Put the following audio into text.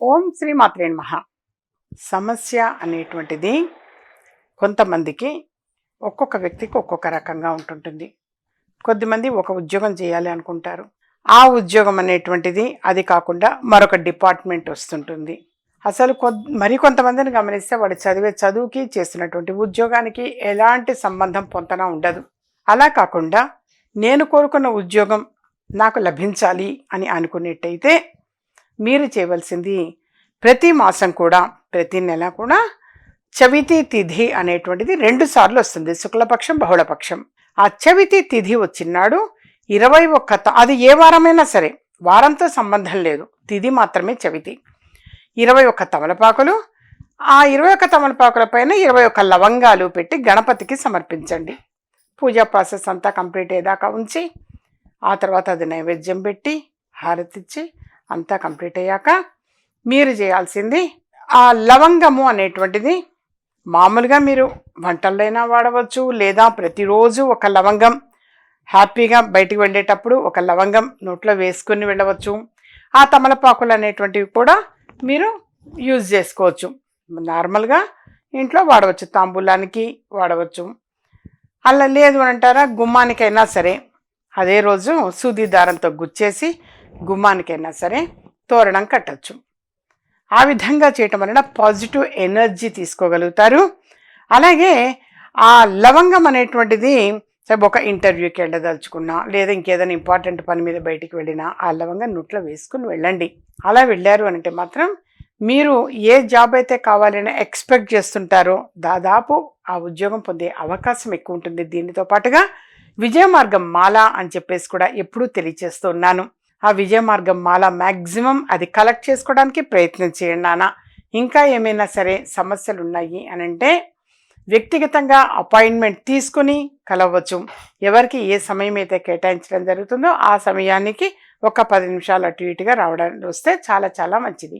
ఓం శ్రీ మాత్రే మహా సమస్య అనేటువంటిది కొంతమందికి ఒక్కొక్క వ్యక్తికి ఒక్కొక్క రకంగా ఉంటుంటుంది. కొద్దిమంది ఒక ఉద్యోగం చేయాలి అనుకుంటారు. ఆ ఉద్యోగం అనేటువంటిది అది కాకుండా మరొక డిపార్ట్మెంట్ వస్తుంటుంది. అసలు కొ మరి కొంతమందిని గమనిస్తే వాడు చదివే చదువుకి చేస్తున్నటువంటి ఉద్యోగానికి ఎలాంటి సంబంధం పొంతన ఉండదు. అలా కాకుండా నేను కోరుకున్న ఉద్యోగం నాకు లభించాలి అని అనుకునేట్టయితే మీరు చేయవలసింది ప్రతి మాసం కూడా ప్రతి నెల కూడా చవితి తిథి అనేటువంటిది రెండు సార్లు వస్తుంది. శుక్లపక్షం బహుళపక్షం. ఆ చవితి తిథి వచ్చినాడు ఇరవై ఒక్క త- అది ఏ వారమైనా సరే వారంతో సంబంధం లేదు. తిథి మాత్రమే చవితి. ఇరవై ఒక్క తమలపాకులు ఆ ఇరవై ఒక్క తమలపాకుల పైన ఇరవై ఒక్క లవంగాలు పెట్టి గణపతికి సమర్పించండి. పూజా ప్రాసెస్ అంతా కంప్లీట్ అయ్యేదాకా ఉంచి ఆ తర్వాత అది నైవేద్యం పెట్టి హారతిచ్చి అంతా కంప్లీట్ అయ్యాక మీరు చేయాల్సింది ఆ లవంగము అనేటువంటిది మామూలుగా మీరు వంటల్లో వాడవచ్చు లేదా ప్రతిరోజు ఒక లవంగం హ్యాపీగా బయటికి వెళ్ళేటప్పుడు ఒక లవంగం నోట్లో వేసుకుని వెళ్ళవచ్చు ఆ తమలపాకులు అనేటువంటివి కూడా మీరు యూజ్ చేసుకోవచ్చు. నార్మల్గా ఇంట్లో వాడవచ్చు తాంబూలానికి వాడవచ్చు. అలా లేదు అని అంటారా? గుమ్మానికైనా సరే. అదే రోజు సూది దారంతో గుచ్చేసి గుమ్మానికైనా సరే తోరణం కట్టచ్చు. ఆ విధంగా చేయటం వలన పాజిటివ్ ఎనర్జీ తీసుకోగలుగుతారు. అలాగే ఆ లవంగం అనేటువంటిది సరే ఒక ఇంటర్వ్యూకి వెళ్ళదలుచుకున్నా లేదా ఇంకేదైనా ఇంపార్టెంట్ పని మీద బయటికి వెళ్ళినా ఆ లవంగం నుట్లో వేసుకుని వెళ్ళండి. అలా వెళ్ళారు అని అంటే మాత్రం మీరు ఏ జాబ్ అయితే కావాలని ఎక్స్పెక్ట్ చేస్తుంటారో దాదాపు ఆ ఉద్యోగం పొందే అవకాశం ఎక్కువ ఉంటుంది. దీనితో పాటుగా విజయ మార్గం మాల అని చెప్పేసి కూడా ఎప్పుడూ తెలియచేస్తున్నాను ఆ విజయ మార్గం మాల మ్యాక్సిమం అది కలెక్ట్ చేసుకోవడానికి ప్రయత్నం చేయండి నాన్న. ఇంకా ఏమైనా సరే సమస్యలు ఉన్నాయి అని అంటే వ్యక్తిగతంగా అపాయింట్మెంట్ తీసుకుని కలవచ్చు. ఎవరికి ఏ సమయం అయితే కేటాయించడం జరుగుతుందో ఆ సమయానికి ఒక పది నిమిషాలు అటు ఇటుగా రావడానికి వస్తే చాలా చాలా మంచిది.